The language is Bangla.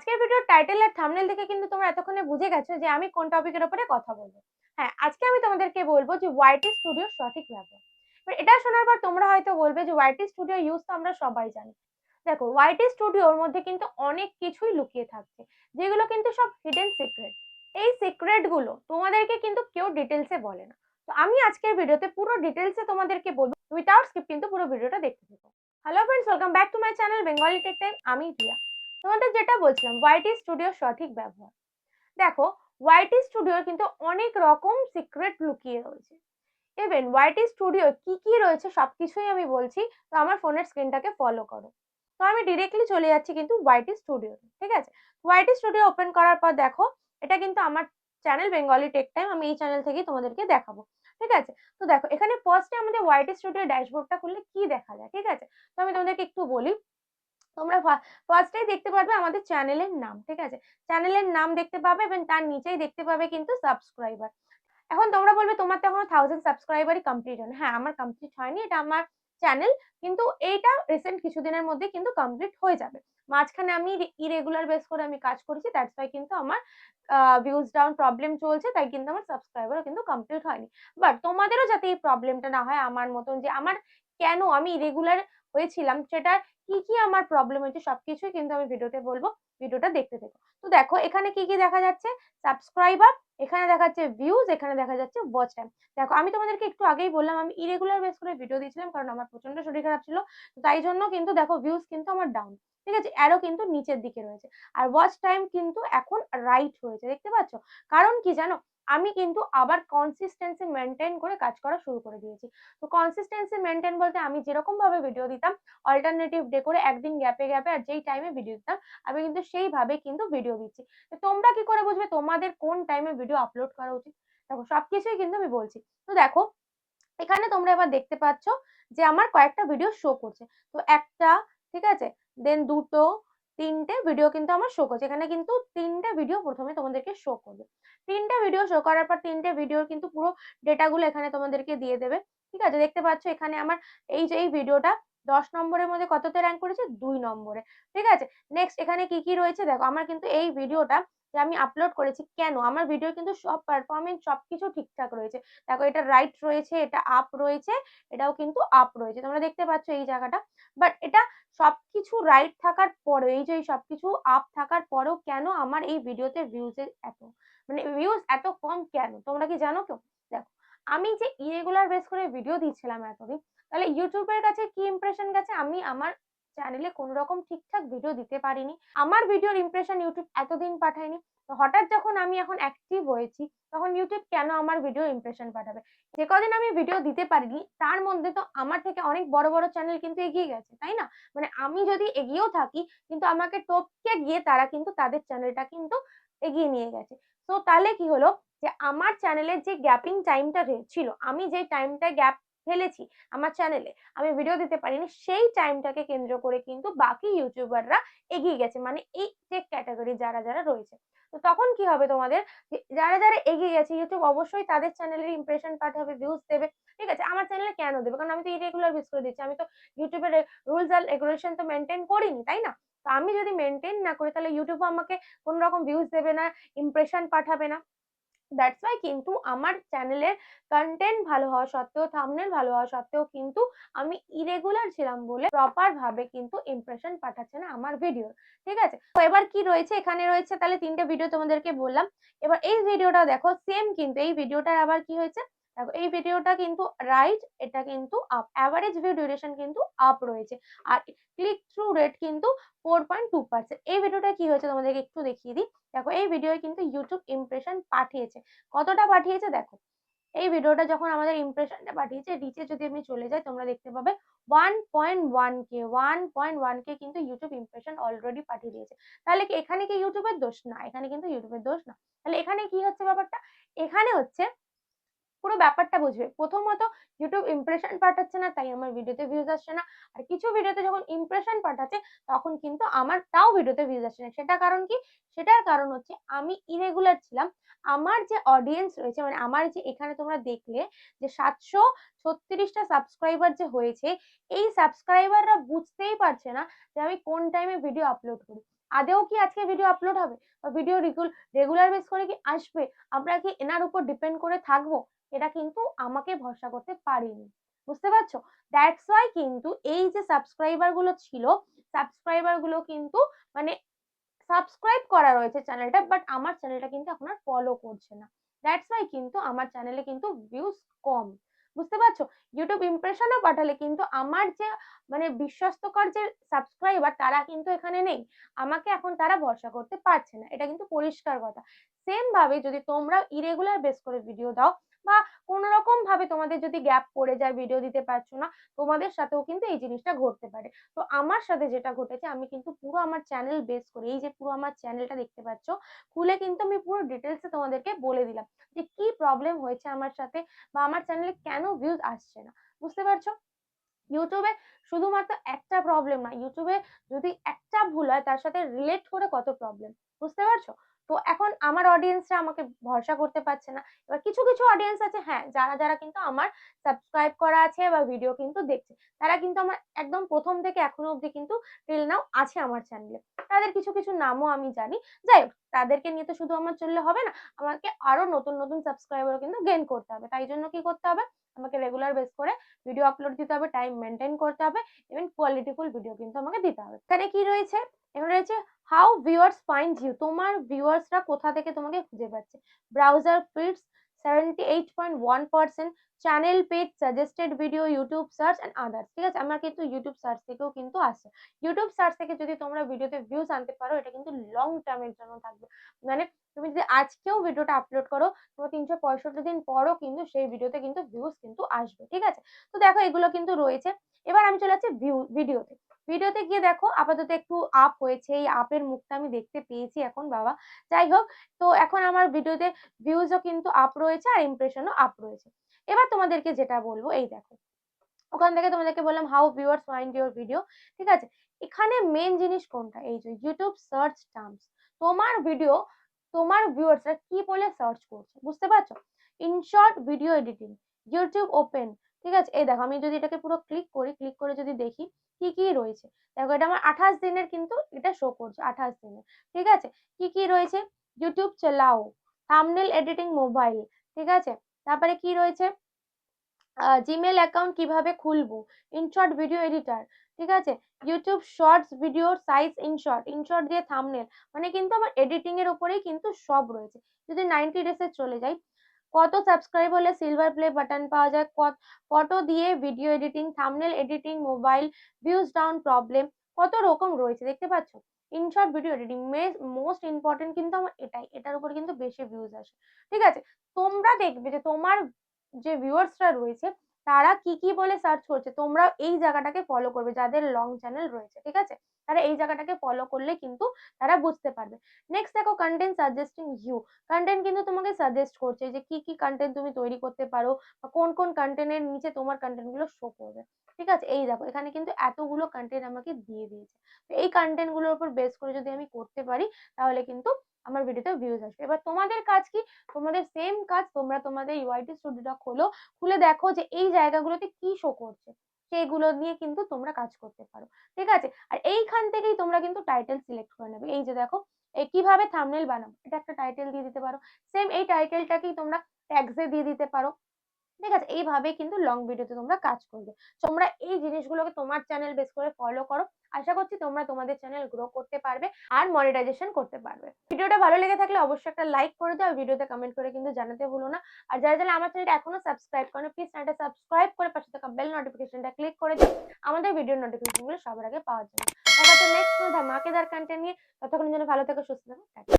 আজকের ভিডিওর টাইটেল আর থাম্বনেল দেখে কিন্তু তোমরা এতক্ষণে বুঝে গেছো যে আমি কোন টপিকের উপরে কথা বলব। হ্যাঁ আজকে আমি তোমাদেরকে বলব যে ওয়াইটি স্টুডিওর সঠিক ব্যবহার। এটা শোনার পর তোমরা হয়তো বলবে যে ওয়াইটি স্টুডিও ইউজ তো আমরা সবাই জানি। দেখো ওয়াইটি স্টুডিওর মধ্যে কিন্তু অনেক কিছুই লুকিয়ে থাকছে, যেগুলো কিন্তু সব হিডেন সিক্রেট এই সিক্রেটগুলো তোমাদেরকে কিন্তু কেউ ডিটেলসে বলে না। তো আমি আজকের ভিডিওতে পুরো ডিটেলসে তোমাদেরকে বলব উইথাউট স্কিপ কিন্তু পুরো ভিডিওটা দেখতে থাকো। Hello friends welcome back to my channel Bengali tech time আমি রিয়া। তোমাদের যেটা বলছিলাম ওয়াইটি স্টুডিওর সঠিক ব্যবহার। দেখো ওয়াইটি স্টুডিওর কিন্তু অনেক রকম সিক্রেট লুকিয়ে রয়েছে। ইভেন ওয়াইটি স্টুডিও কি কি রয়েছে সবকিছুই আমি বলছি, তো আমার ফোনের স্ক্রিনটাকে ফলো করো। তো আমি ডিরেক্টলি চলে যাচ্ছি কিন্তু ওয়াইটি স্টুডিও ঠিক আছে? ওয়াইটি স্টুডিও ওপেন করার পর দেখো, এটা কিন্তু আমার চ্যানেল বেঙ্গলি টেক টাইম আমি এই চ্যানেল থেকেই তোমাদেরকে দেখাবো, ঠিক আছে? তো দেখো, এখানে ফার্স্টে আমাদের ওয়াইটি স্টুডিও ড্যাশবোর্ডটা খুললে কি দেখা যায়, ঠিক আছে? তো আমি তোমাদেরকে একটু বলি তোমরা ফার্স্টেই দেখতে পারবে আমাদের চ্যানেলের নাম, ঠিক আছে? চ্যানেলের নাম দেখতে পাবে এবং তার নিচেই দেখতে পাবে কিন্তু সাবস্ক্রাইবার এখন তোমরা বলবে, তোমার তো এখনও থাউজেন্ড সাবস্ক্রাইবারই কমপ্লিট হয়নি। হ্যাঁ আমার কমপ্লিট হয়নি, এটা আমার চ্যানেল কিন্তু এইটা রিসেন্ট কিছুদিনের মধ্যে কিন্তু কমপ্লিট হয়ে যাবে। মাঝখানে আমি ইরেগুলার বেস করে আমি কাজ করেছি দ্যাটস ওয়াই কিন্তু আমার ভিউজ ডাউন প্রবলেম চলছে, তাই কিন্তু আমার সাবস্ক্রাইবারও কিন্তু কমপ্লিট হয়নি। বাট তোমাদেরও যাতে এই প্রবলেমটা না হয়, আমার মতন যে, আমার কেন আমি ইরেগুলার হয়েছিলাম, সেটার কি কি আমার প্রবলেম হয়েছে সবকিছুই কিন্তু আমি ভিডিওতে বলব ভিডিওটা দেখতে থেকো। তো দেখো, এখানে কি কি দেখা যাচ্ছে? সাবস্ক্রাইব সাবস্ক্রাইবার এখানে দেখাচ্ছে ভিউজ এখানে দেখা যাচ্ছে ওয়াচ টাইম দেখো, আমি তোমাদেরকে একটু আগেই বললাম, আমি ইরেগুলার বেস করে ভিডিও দিয়েছিলাম, কারণ আমার প্রচণ্ড শরীর খারাপ ছিল তাই জন্য কিন্তু দেখো ভিউজ কিন্তু আমার ডাউন ঠিক আছে অ্যারো কিন্তু নিচের দিকে রয়েছে। আর ওয়াচ টাইম কিন্তু এখন রাইট হয়েছে, দেখতে পাচ্ছ? কারণ কি জানো? আমি কিন্তু আবার কনসিস্টেন্সি মেনটেন করে কাজ করা শুরু করে দিয়েছি। তো কনসিস্টেন্সি মেনটেন বলতে আমি যেরকম ভাবে ভিডিও দিতাম অল্টারনেটিভ ডে করে একদিন গ্যাপে গ্যাপে আর যেই টাইমে ভিডিও দিতাম, আমি কিন্তু সেইভাবে কিন্তু ভিডিও দিচ্ছি। তো তোমরা কি করে বুঝবে তোমাদের কোন টাইমে ভিডিও আপলোড করা উচিত? দেখো, সবকিছুই কিন্তু আমি বলছি। তো দেখো, এখানে তোমরা এবার দেখতে পাচ্ছ যে আমার কয়েকটা ভিডিও শো করছে। তো একটা, ঠিক আছে? দেন দুটো তিনটে ভিডিও কিন্তু আমার শো করছে। এখানে কিন্তু তিনটে ভিডিও প্রথমে তোমাদেরকে শো করবে। তিনটে ভিডিও শো করার পর তিনটে ভিডিওর কিন্তু পুরো ডেটাগুলো এখানে তোমাদেরকে দিয়ে দেবে। ঠিক আছে? দেখতে পাচ্ছ এখানে আমার এই যে এই ভিডিওটা দশ নম্বরের মধ্যে কততে র্যাঙ্ক করেছে? দুই নম্বরে। ঠিক আছে? নেক্সট এখানে কি কি রয়েছে? দেখো, আমার কিন্তু এই ভিডিওটা যে আমি আপলোড করেছি, কেন? আমার ভিডিও কিন্তু সব পারফরমেন্স সবকিছু ঠিকঠাক রয়েছে। দেখো, এটা রাইট রয়েছে, এটা আপ রয়েছে, এটাও কিন্তু আপ রয়েছে। তোমরা দেখতে পাচ্ছ এই জায়গাটা। বাট এটা সবকিছু রাইট থাকার পরে, এই যে সবকিছু আপ থাকার পরেও কেন আমার এই ভিডিওতে ভিউজের এত? মানে ভিউজ এত কম কেন? তোমরা কি জানো কেউ দেখো, আমি যে ইরেগুলার বেস করে ভিডিও দিচ্ছিলাম এতদিন তাহলে ইউটিউবের কাছে কি ইমপ্রেশন গেছে? আমি আমার চ্যানেলে কোনো রকম ঠিকঠাক ভিডিও দিতে পারিনি। আমার ভিডিওর ইমপ্রেশন ইউটিউব এতদিন পাঠায়নি। হঠাৎ যখন আমি এখন অ্যাক্টিভ হয়েছি, তখন ইউটিউব কেন আমার ভিডিও ইমপ্রেশন পাঠাবে? যে কদিন আমি ভিডিও দিতে পারিনি, তার মধ্যে তো আমার থেকে অনেক বড় বড় চ্যানেল কিন্তু এগিয়ে গেছে, তাই না? মানে আমি যদি এগিয়েও থাকি, কিন্তু আমাকে টপকে গিয়ে তারা কিন্তু তাদের চ্যানেলটা কিন্তু এগিয়ে নিয়ে গেছে। তো তাহলে কি হলো? যে আমার চ্যানেলের যে গ্যাপিং টাইমটা ছিল, আমি যে টাইমটা গ্যাপ ফেলেছি। আমার চ্যানেলে আমি ভিডিও দিতে পারিনি, সেই টাইমটাকে কেন্দ্র করে কিন্তু বাকি ইউটিউবাররা এগিয়ে গেছে। মানে এই টেক ক্যাটাগরি যারা যারা রয়েছে। তো তখন কি হবে তোমাদের? যারা যারা এগিয়ে গেছে ইউটিউব অবশ্যই তাদের চ্যানেলের ইমপ্রেশন পাঠাবে ভিউজ দেবে। ঠিক আছে? আমার চ্যানেলে কেন দেবে? কারণ আমি তো ইরেগুলার ভিউজ করে দিচ্ছি। আমি তো ইউটিউবের রুলস আর রেগুলেশন তো মেনটেন করিনি, তাই না? তো আমি যদি মেনটেন না করি, তাহলে ইউটিউব আমাকে কোনো রকম ভিউজ দেবে না ইমপ্রেশন পাঠাবে না। দ্যাটস ওয়াই কিন্তু আমার চ্যানেলের কন্টেন্ট ভালো হওয়া সত্ত্বেও থামনেল ভালো হওয়া সত্ত্বেও কিন্তু আমি ইরেগুলার ছিলাম বলে প্রপার ভাবে কিন্তু ইমপ্রেশন পাঠাচ্ছে না আমার ভিডিও ঠিক আছে? তো এবার কি রয়েছে? এখানে রয়েছে তাহলে তিনটে ভিডিও তোমাদেরকে বললাম। এবার এই ভিডিওটা দেখো সেম কিন্তু এই ভিডিওটার আবার কি হয়েছে? দেখো, এই ভিডিওটা কিন্তু রাইট এটা কিন্তু আপ অ্যাভারেজ ভিউ ডিউরেশন কিন্তু আপ রয়েছে। আর ক্লিক থ্রু রেট কিন্তু ফোর পয়েন্ট টু পার্সেন্ট এই ভিডিওটা কি হয়েছে তোমাদেরকে একটু দেখিয়ে দিই। দেখো, এই ভিডিও কিন্তু ইউটিউব ইমপ্রেশন পাঠিয়েছে। কতটা পাঠিয়েছে দেখো? এই ভিডিওটা যখন আমাদের ইমপ্রেশনটা পাঠিয়েছে রিচে যদি আমি চলে যাই, তোমরা দেখতে পাবে one point one K one point one K কিন্তু ইউটিউব ইমপ্রেশন অলরেডি পাঠিয়ে দিয়েছে। তাহলে এখানে কি ইউটিউবের দোষ? না, এখানে কিন্তু ইউটিউবের দোষ না। তাহলে এখানে কি হচ্ছে ব্যাপারটা? এখানে হচ্ছে পুরো ব্যাপারটা বুঝবে। প্রথমত ইউটিউব ইমপ্রেশন পাঠাচ্ছে না, তাই আমার ভিডিওতে ভিউজ আসছে না। আর কিছু ভিডিওতে যখন ইমপ্রেশন পাঠাচ্ছে, তখন কিন্তু আমার তাও ভিডিওতে ভিউজ আসছে না। সেটা কারণ কি? সেটার কারণ হচ্ছে আমি ইরেগুলার ছিলাম। আমার যে অডিয়েন্স রয়েছে মানে আমার যে এখানে তোমরা দেখলে যে সাতশো ছত্রিশটা সাবস্ক্রাইবার যে হয়েছে, এই সাবস্ক্রাইবাররা বুঝতেই পারছে না যে আমি কোন টাইমে ভিডিও আপলোড করি। আদেও কি আজকে ভিডিও আপলোড হবে? বা ভিডিও রেগুলার বেস করে কি আসবে? আমরা কি এনার উপর ডিপেন্ড করে থাকব? এটা কিন্তু আমাকে ভরসা করতে পারিনি। বুঝতে পারছ? দ্যাটস ওয়াই কিন্তু এই যে সাবস্ক্রাইবারগুলো ছিল সাবস্ক্রাইবারগুলো কিন্তু মানে সাবস্ক্রাইব করা রয়েছে চ্যানেলটা বাট আমার চ্যানেলটা কিন্তু এখন আর ফলো করছে না। দ্যাটস ওয়াই কিন্তু আমার চ্যানেলে কিন্তু ভিউজ কম। বুঝতে পারছ? ইউটিউব ইমপ্রেশনও পাঠালে কিন্তু আমার যে মানে বিশ্বস্তকর যে সাবস্ক্রাইবার তারা কিন্তু এখানে নেই। আমাকে এখন তারা ভরসা করতে পারছে না। এটা কিন্তু পরিষ্কার কথা। সেম ভাবে যদি তোমরা ইরেগুলার বেস করে ভিডিও দাও বা কোনো রকম ভাবে তোমাদের যদি গ্যাপ পড়ে যায় ভিডিও দিতে পারছ না, তোমাদের সাথেও কিন্তু এই জিনিসটা ঘটতে পারে। তো আমার সাথে যেটা ঘটেছে, আমি কিন্তু পুরো আমার চ্যানেল বেস করে, এই যে পুরো আমার চ্যানেলটা দেখতে পাচ্ছ, খুলে কিন্তু আমি পুরো ডিটেলসে তোমাদেরকে বলে দিলাম যে কি প্রবলেম হয়েছে আমার সাথে বা আমার চ্যানেলে কেন ভিউজ আসছে না। বুঝতে পারছ? ইউটিউবে শুধুমাত্র একটা প্রবলেম না ইউটিউবে যদি একটা ভুল হয়, তার সাথে রিলেট করে কত প্রবলেম বুঝতে পারছ? তো এখন আমার অডিয়েন্সরা আমাকে ভরসা করতে পারছে না। এবার কিছু কিছু অডিয়েন্স আছে হ্যাঁ যারা যারা কিন্তু আমার সাবস্ক্রাইব করা আছে বা ভিডিও কিন্তু দেখছে, তারা কিন্তু আমার একদম প্রথম থেকে এখনও অবধি কিন্তু টিল নাও আছে আমার চ্যানেলে তাদের কিছু কিছু নামও আমি জানি। যাই হোক, তাদেরকে নিয়ে তো শুধু আমার চললে হবে না, আমাকে আরও নতুন নতুন সাবস্ক্রাইবারও কিন্তু গেইন করতে হবে। তাই জন্য কি করতে হবে? আমাকে রেগুলার বেস করে ভিডিও আপলোড দিতে হবে টাইম মেনটেন করতে হবে ইভেন কোয়ালিটিফুল ভিডিও কিন্তু আমাকে দিতে হবে। এখানে কি রয়েছে? এখানে রয়েছে হাউ ভিউয়ার্স ফাইন্ড ইউ তোমার ভিউয়ার্সরা কোথা থেকে তোমাকে খুঁজে পাচ্ছে? Browser feeds seventy eight point one percent channel page suggested video YouTube search and others ঠিক আছে? আমার কিন্তু ইউটিউব সার্চ থেকেও কিন্তু আসছে ইউটিউব সার্চ থেকে যদি তোমরা ভিডিওতে ভিউজ আনতে পারো, এটা কিন্তু লং টার্মের জন্য থাকবে। মানে তুমি যদি আজকেও ভিডিওটা আপলোড করো, তোমার তিনশো পঁয়ষট্টি দিন পরও কিন্তু সেই ভিডিওতে কিন্তু ভিউজ কিন্তু আসবে, ঠিক আছে? তো দেখো এগুলো কিন্তু রয়েছে। এবার আমি চলে যাচ্ছি ভিউ ভিডিওতে ভিডিওতে গিয়ে দেখো আপাতত একটু আপ হয়েছে, এই আপের মুখটা আমি দেখতে পেয়েছি এখন, বাবা। যাই হোক, তো এখন আমার ভিডিওতে ভিউজও কিন্তু আপ রয়েছে আর ইমপ্রেশনও আপ রয়েছে। এবার তোমাদেরকে যেটা বলব, এই দেখো। ওখান থেকে তোমাদেরকে বললাম how viewers find your video ঠিক আছে? এখানে মেন জিনিস কোনটা? এই যে ইউটিউব সার্চ টার্মস তোমার ভিডিও তোমার ভিউয়ার্সরা কি বলে সার্চ করছে, বুঝতে পারছ? InShot video editing YouTube open ঠিক আছে? এই দেখো, আমি যদি এটাকে পুরো ক্লিক করি ক্লিক করে যদি দেখি, কি কি রয়েছে? দেখো, এটা আমার আঠাশ দিনের কিন্তু এটা শো করছে, আঠাশ দিনের। ঠিক আছে? কি কি রয়েছে? ইউটিউব চালাও। থামনেল এডিটিং মোবাইল ঠিক আছে? তারপরে কি রয়েছে? জিমেল অ্যাকাউন্ট কীভাবে খুলবো? ইনশর্ট ভিডিও এডিটার ঠিক আছে? ইউটিউব শর্টস ভিডিওর সাইজ ইনশর্ট ইনশর্ট দিয়ে থামনেল মানে কিন্তু আমার এডিটিং এর উপরেই কিন্তু সব রয়েছে। যদি নাইনটি ডেসে চলে যাই, কত সাবস্ক্রাইব হলে সিলভার প্লে বাটন পাওয়া যায়? কত দিয়ে video editing thumbnail editing mobile views down problem কত রকম রয়েছে, দেখতে পাচ্ছ? InShot video editing most important কিন্তু আমার এটাই। এটার উপর কিন্তু বেশি ভিউজ আসে। ঠিক আছে? তোমরা দেখবে যে তোমার যে ভিউয়ার্সরা রয়েছে তারা কি কি বলে সার্চ করছে, তোমরা এই জায়গাটাকে ফলো করবে, যাদের লং চ্যানেল রয়েছে, ঠিক আছে? তারা এই জায়গাটাকে ফলো করলে কিন্তু তারা বুঝতে পারবে। নেক্সট দেখো কন্টেন্ট সাজেস্টিং ইউ কন্টেন্ট কিন্তু তোমাকে সাজেস্ট করছে যে কি কি কন্টেন্ট তুমি তৈরি করতে পারো বা কোন কোন কন্টেন্টের নিচে তোমার কন্টেন্টগুলো শো করবে। ঠিক আছে? এই দেখো, এখানে কিন্তু এতগুলো কন্টেন্ট আমাকে দিয়ে দিয়েছে। তো এই কন্টেন্টগুলোর উপর বেস করে যদি আমি করতে পারি, তাহলে কিন্তু আমার ভিডিওতে ভিউজ আসবে। এবার তোমাদের কাজ কি? তোমাদের সেম কাজ তোমরা তোমাদের ইউআইটি স্টুডিওটা খোলো, খুলে দেখো যে এই জায়গাগুলোতে কি শো করছে। সেগুলো নিয়ে কিন্তু তোমরা কাজ করতে পারো। ঠিক আছে? আর এইখান থেকেই তোমরা কিন্তু টাইটেল সিলেক্ট করে নেবে। এই যে দেখো কীভাবে থামনেল বানাবো? এটা একটা টাইটেল দিয়ে দিতে পারো। সেম এই টাইটেলটাকেই তোমরা ট্যাগসে দিয়ে দিতে পারো। ঠিক আছে? এইভাবে কিন্তু লং ভিডিওতে তোমরা কাজ করবে। তোমরা এই জিনিসগুলোকে তোমার চ্যানেল বেস করে ফলো করো। আশা করছি তোমরা তোমাদের চ্যানেল গ্রো করতে পারবে আর মনিটাইজেশন করতে পারবে। ভিডিওটা ভালো লেগে থাকলে অবশ্যই একটা লাইক করে দাও। ভিডিওতে কমেন্ট করে কিন্তু জানাতে ভুলো না। আর যারা যারা আমার চ্যানেলটা এখনও সাবস্ক্রাইব করে প্লিজ চ্যানেলটা সাবস্ক্রাইব করে পাশে থাকা বেল নোটিফিকেশনটা ক্লিক করে দিও। আমাদের ভিডিওর নোটিফিকেশনগুলো সবার আগে পাওয়ার জন্য। দেখা হচ্ছে নেক্সট ধামাকেদার কন্টেন্ট নিয়ে। ততক্ষণ জন্য ভালো থেকো, সুস্থ থাকো